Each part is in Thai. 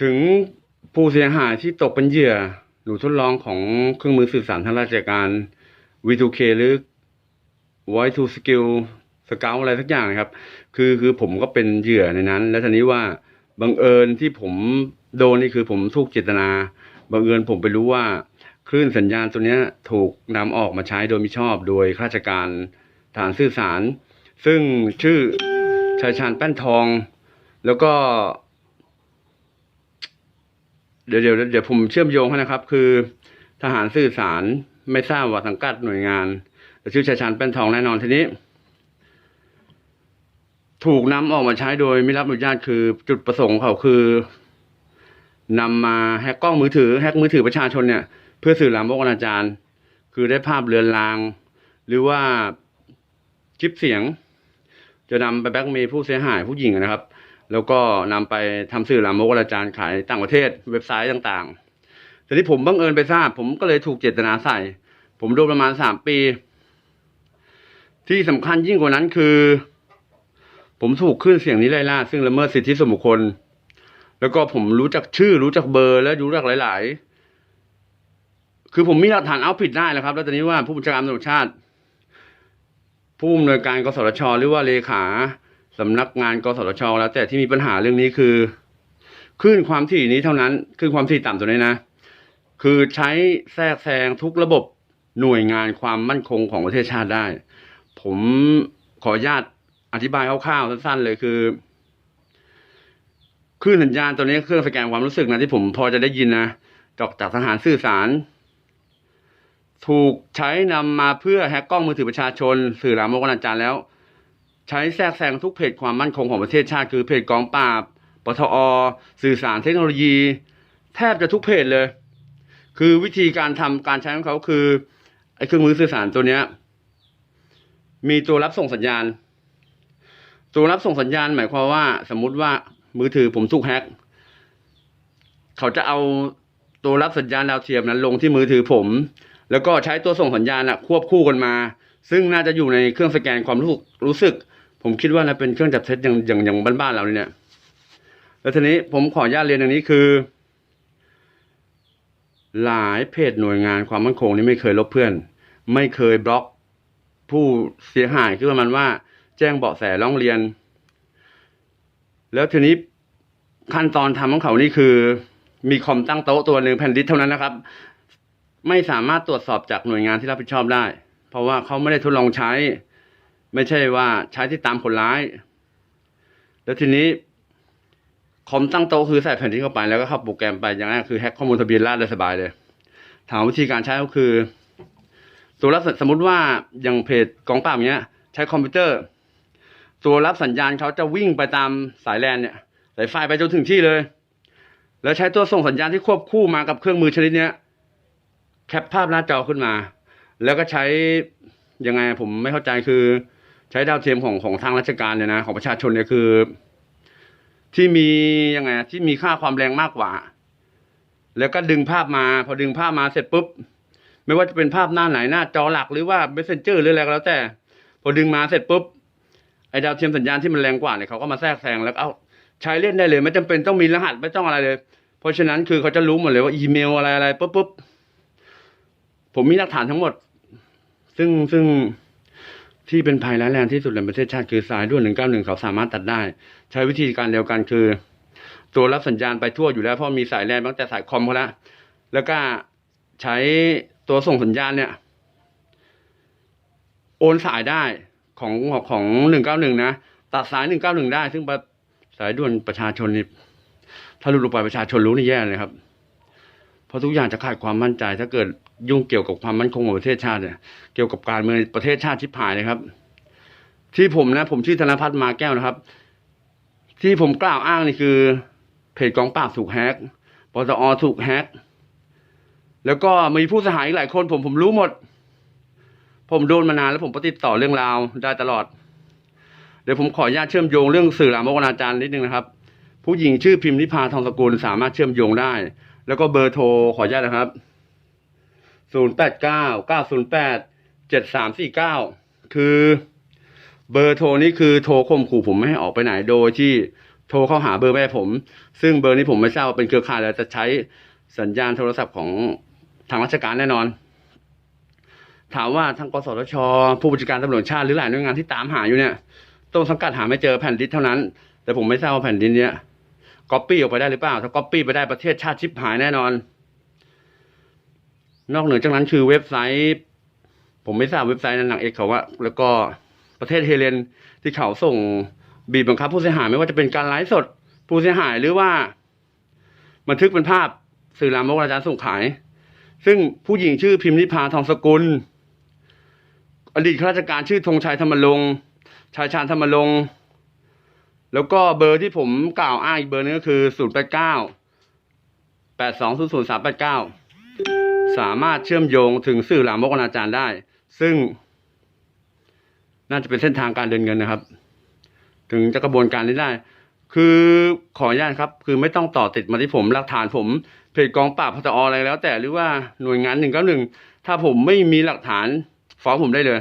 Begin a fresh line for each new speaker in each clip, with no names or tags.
ถึงผู้เสียหายที่ตกเป็นเหยื่อหนูทดลองของเครื่องมือสื่อสารทางราชการ V2K หรือ Voice to Skill Scout อะไรสักอย่างนะครับ คือคือผมก็เป็นเหยื่อในนั้น แล้วทีนี้ว่าบังเอิญที่ผมโดนนี่คือผมถูกเจตนาบังเอิญผมไปรู้ว่าคลื่นสัญญาณตัวนี้ถูกนำออกมาใช้โดยมิชอบ โดยข้าราชการฐานสื่อสาร ซึ่งชื่อชายชาญแป้นทอง แล้วก็ เดี๋ยวเดี๋ยวเดี๋ยวผมเชื่อมโยงให้นะครับ คือ ทหารสื่อสารไม่ทราบว่าสังกัดหน่วยงานแต่ชื่อชายชาญแป้นทองแน่นอนทีนี้ ถูกนำออกมาใช้โดยไม่รับอนุญาตคือจุดประสงค์เขาคือนำมาแฮกกล้องมือถือแฮกมือถือประชาชนเนี่ย เพื่อสื่อลามกอนาจาร คือได้ภาพเรือนราง หรือว่าคลิปเสียง จะนำไปแบ็กเมย์ผู้เสียหายผู้หญิงนะครับ แล้วก็นำไปทำสื่อลามกอนาจารขายต่างประเทศเว็บไซต์ต่างๆแต่ที่ผมบังเอิญไปทราบ ผมก็เลยถูกเจตนาใส่ ผมโดนประมาณสามปี ที่สำคัญยิ่งกว่านั้นคือ ผมถูกขึ้นเสียงนี้ไล่ล่า ซึ่งละเมิดสิทธิส่วนบุคคล แล้วก็ผมรู้จักชื่อรู้จักเบอร์และรู้จักหลาย ๆ คือผมมีหลักฐานเอาผิดได้แล้วครับ แล้วตอนนี้ว่าผู้บัญชาการตำรวจชาติ ผู้อำนวยการกสทชหรือว่าเลขา สำนักงานกสทช แล้ว แต่ที่มีปัญหาเรื่องนี้คือคลื่นความถี่นี้เท่านั้นคลื่นความถี่ต่ำตัวนี้นะ คือใช้แทรกแซงทุกระบบหน่วยงานความมั่นคงของประเทศชาติได้ ผมขออนุญาตอธิบายคร่าวๆสั้นๆเลยคือคลื่นสัญญาณตัวนี้เครื่องสแกนความรู้สึกนะที่ผมพอจะได้ยินนะจากจากทหารสื่อสาร ถูกใช้นำมาเพื่อแฮกกล้องมือถือประชาชน สื่อลามกอนาจารแล้ว ใช้แทรกแซงทุกเพจความมั่นคงของประเทศชาติ คือเพจกองปราบปทอ สื่อสารเทคโนโลยี แทบจะทุกเพจเลย คือวิธีการทำการใช้ของเขาคือไอ้เครื่องมือสื่อสารตัวเนี้ย มีตัวรับส่งสัญญาณ ตัวรับส่งสัญญาณ หมายความว่า สมมุติว่ามือถือผมถูกแฮกเขาจะเอาตัวรับสัญญาณดาวเทียมนั้นลงที่มือถือผม แล้วก็ใช้ตัวส่งสัญญาณอะควบคู่กันมา ซึ่งน่าจะอยู่ในเครื่องสแกนความรู้สึกรู้สึก ผมคิดว่าน่าเป็นเครื่องจับเท็จอย่างอย่างอย่างบ้านๆเราเนี่ย แล้วทีนี้ผมขออนุญาตเรียนอย่างนี้คือ หลายเพจหน่วยงานความมั่นคงนี่ไม่เคยลบเพื่อน ไม่เคยบล็อกผู้เสียหายคือประมาณว่า แจ้งเบาะแสร้องเรียน แล้วทีนี้ขั้นตอนทำของเขานี่คือ มีคอมตั้งโต๊ะตัวหนึ่งแผ่นดิสเท่านั้นนะครับ ไม่สามารถตรวจสอบจากหน่วยงานที่รับผิดชอบได้ เพราะว่าเขาไม่ได้ทดลองใช้ ไม่ใช่ว่าใช้ที่ตามคนร้าย แล้วทีนี้คอมตั้งโต๊ะคือใส่แผ่นดิสเข้าไปแล้วก็เข้าโปรแกรมไปอย่างแรกคือแฮ็กข้อมูลทะเบียนราษฎรสบายเลย ถามวิธีการใช้ก็คือตัวรับสมมติว่าอย่างเพจกองปราบเนี้ย ใช้คอมพิวเตอร์ ตัวรับสัญญาณเขาจะวิ่งไปตามสายแลนเนี่ยสายไฟไปจนถึงที่เลย แล้วใช้ตัวส่งสัญญาณที่ควบคู่มากับเครื่องมือชนิดเนี้ยแคปภาพหน้าจอขึ้นมา แล้วก็ใช้ยังไงผมไม่เข้าใจคือ ใช้ดาวเทียมของของทางราชการเนี่ยนะ ของประชาชนเนี่ยคือ ที่มียังไงที่มีค่าความแรงมากกว่า แล้วก็ดึงภาพมา พอดึงภาพมาเสร็จปุ๊บ ไม่ว่าจะเป็นภาพหน้าไหนหน้าจอหลักหรือว่า messenger หรืออะไรก็แล้วแต่ พอดึงมาเสร็จปุ๊บไอ้ดาวเทียมสัญญาณที่มันแรงกว่าเนี่ยเขาก็มาแทรกแซงแล้วเอาใช้เล่นได้เลย ไม่จำเป็นต้องมีรหัสไม่ต้องอะไรเลย เพราะฉะนั้นคือเขาจะรู้หมดเลยว่าอีเมลอะไรอะไรปุ๊บปุ๊บผมมีหลักฐานทั้งหมด ซึ่งซึ่ง ที่เป็นภัยร้ายแรงที่สุดในประเทศชาติคือสายด่วนหนึ่งเก้าหนึ่งเขาสามารถตัดได้ ใช้วิธีการเดียวกันคือ ตัวรับสัญญาณไปทั่วอยู่แล้วเพราะมีสายแลนตั้งแต่สายคอมเขาแล้วแล้วก็ใช้ตัวส่งสัญญาณเนี่ย โอนสายได้ของของหนึ่งเก้าหนึ่งนะตัดสายหนึ่งเก้าหนึ่งได้ ซึ่งสายด่วนประชาชนนี่ถ้าหลุดลงไปประชาชนรู้นี่แย่เลยครับ ราะทุกอย่างจะขาดความมั่นใจ ถ้าเกิดยุ่งเกี่ยวกับความมั่นคงของประเทศชาติเนี่ยเกี่ยวกับการเมืองประเทศชาติชิบหายเลยครับ ที่ผมนะ ผมชื่อธนพัฒน์มาแก้วนะครับ ที่ผมกล่าวอ้างนี่คือเพจกองปราบถูกแฮกปตอถูกแฮกแล้วก็มีผู้เสียหายหลายคน ผมผมรู้หมด ผมโดนมานานแล้วผมก็ติดต่อเรื่องราวได้ตลอด เดี๋ยวผมขออนุญาตเชื่อมโยงเรื่องสื่อลามกอนาจารนิดนึงนะครับ ผู้หญิงชื่อพิมพ์นิพาทองสกุลสามารถเชื่อมโยงได้ แล้วก็เบอร์โทรขออนุญาตนะครับ ศูนย์แปดเก้าเก้าศูนย์แปดเจ็ดสามสี่เก้าคือเบอร์โทรนี้คือโทรข่มขู่ผมไม่ให้ออกไปไหนโดยที่โทรเข้าหาเบอร์แม่ผม ซึ่งเบอร์นี้ผมไม่ทราบว่าเป็นเครือข่ายแล้วจะใช้สัญญาณโทรศัพท์ของทางราชการแน่นอน ถามว่าทางกสทช ผู้บัญชาการตำรวจชาติหรือหลายหน่วยงานที่ตามหาอยู่เนี่ยต้นสังกัดหาไม่เจอแผ่นดินเท่านั้น แต่ผมไม่ทราบว่าแผ่นดินเนี้ย ก๊อปปี้ออกไปได้หรือเปล่า ถ้าก๊อปปี้ไปได้ประเทศชาติชิบหายแน่นอน นอกเหนือจากนั้นคือเว็บไซต์ ผมไม่ทราบเว็บไซต์นั้นหนังเอกเขาว่า แล้วก็ประเทศเฮเลนที่เขาส่งบีบบังคับผู้เสียหายไม่ว่าจะเป็นการไลฟ์สด ผู้เสียหายหรือว่า บันทึกเป็นภาพสื่อลามกอนาจารส่งขาย ซึ่งผู้หญิงชื่อพิมพ์นิพาทองสกุล อดีตข้าราชการชื่อธงชัยธรรมรงชายชาญธรรมรง แล้วก็เบอร์ที่ผมกล่าวอ้างอีกเบอร์นึงก็คือ0 8 9 8 2 0 0 3 8 9สามารถเชื่อมโยงถึงสื่อลามกอนาจารได้ ซึ่ง น่าจะเป็นเส้นทางการเดินเงินนะครับ ถึงจะกระบวนการนี้ได้ คือขออนุญาตครับ คือไม่ต้องต่อติดมาที่ผมหลักฐานผมเพจกองปราบพตออะไรแล้ว แต่หรือว่าหน่วยงานหนึ่งก้าหนึ่งถ้าผมไม่มีหลักฐานฟ้องผมได้เลย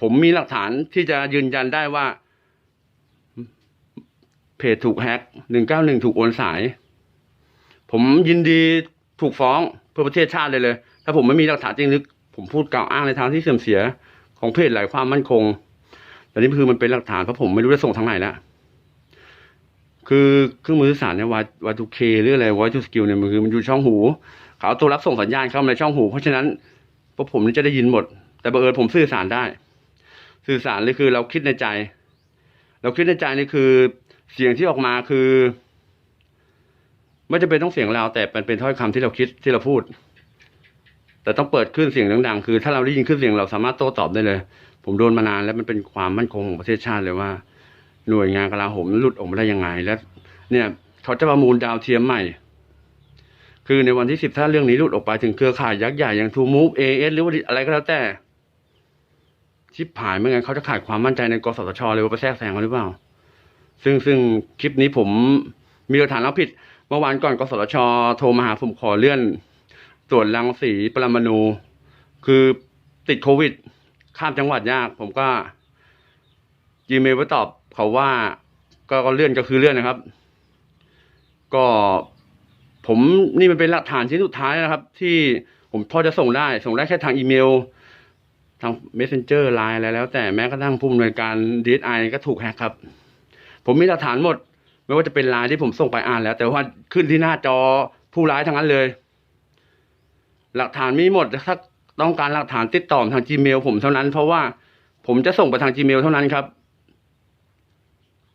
ผมมีหลักฐานที่จะยืนยันได้ว่า จถูกแฮ็กหนึ่งเก้าหนึ่งถูกโอนสาย ผมยินดีถูกฟ้องเพื่อประเทศชาติเลยเลย ถ้าผมไม่มีหลักฐานจริงหรือผมพูดกล่าวอ้างในทางที่เสื่อมเสียของเพจหลายความมั่นคง แต่นี่คือมันเป็นหลักฐานเพราะผมไม่รู้จะส่งทางไหนแล้วคือเครื่องมือสื่อสารเนี่ยวายวาทูเคหรืออะไรวาทูสกิลเนี่ยมันคือมันอยู่ช่องหูเขาเอาตัวรับส่งสัญญาณเข้ามาในช่องหู เพราะฉะนั้นพวกผมนี่จะได้ยินหมด แต่บังเอิญผมสื่อสารได้ สื่อสารเลยคือเราคิดในใจ เราคิดในใจนี่คือ เสียงที่ออกมาคือ ไม่จำเป็นต้องเสียงเราแต่เป็นเป็นถ้อยคำที่เราคิดที่เราพูด แต่ต้องเปิดขึ้นเสียงดังๆ คือ ถ้าเราได้ยินขึ้นเสียงเราสามารถโต้ตอบได้เลย ผมโดนมานานแล้วมันเป็นความมั่นคงของประเทศชาติเลยว่า หน่วยงานกลาโหมหลุดออกมาได้ยังไงและเนี่ยเขาจะประมูลดาวเทียมใหม่ คือในวันที่สิบถ้าเรื่องนี้หลุดออกไปถึงเครือข่ายยักษ์ใหญ่อย่างทูมูฟเอเอสหรือว่าอะไรก็แล้วแต่ชิบหายไม่งั้นเขาจะขาดความมั่นใจในกสทชเลยว่าไปแทรกแซงเขาหรือเปล่า ซึ่งซึ่งคลิปนี้ผมมีหลักฐานแล้วผิด เมื่อวานก่อนกสทชโทรมาหาผมขอเลื่อนตรวจรังสีปรมาณูคือติดโควิด ข้ามจังหวัดยาก ผมก็ Gmail ไปตอบเขาว่าก็ก็เลื่อนก็คือเลื่อนนะครับ ก็ผมนี่มันเป็นหลักฐานชิ้นสุดท้ายนะครับ ที่ผมพอจะส่งได้ ส่งได้แค่ทางอีเมล ทาง Messenger ไลน์อะไรแล้ว แต่แม้กระทั่งผู้อำนวยการ DSI ก็ถูกแฮกครับ ผมมีหลักฐานหมด ไม่ว่าจะเป็นไลน์ที่ผมส่งไปอ่านแล้ว แต่ว่าขึ้นที่หน้าจอผู้ร้ายทั้งนั้นเลย หลักฐานมีหมดถ้าต้องการหลักฐานติดต่อทาง Gmail ผมเท่านั้น เพราะว่าผมจะส่งไปทาง Gmail เท่านั้นครับ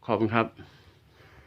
ขอบคุณครับ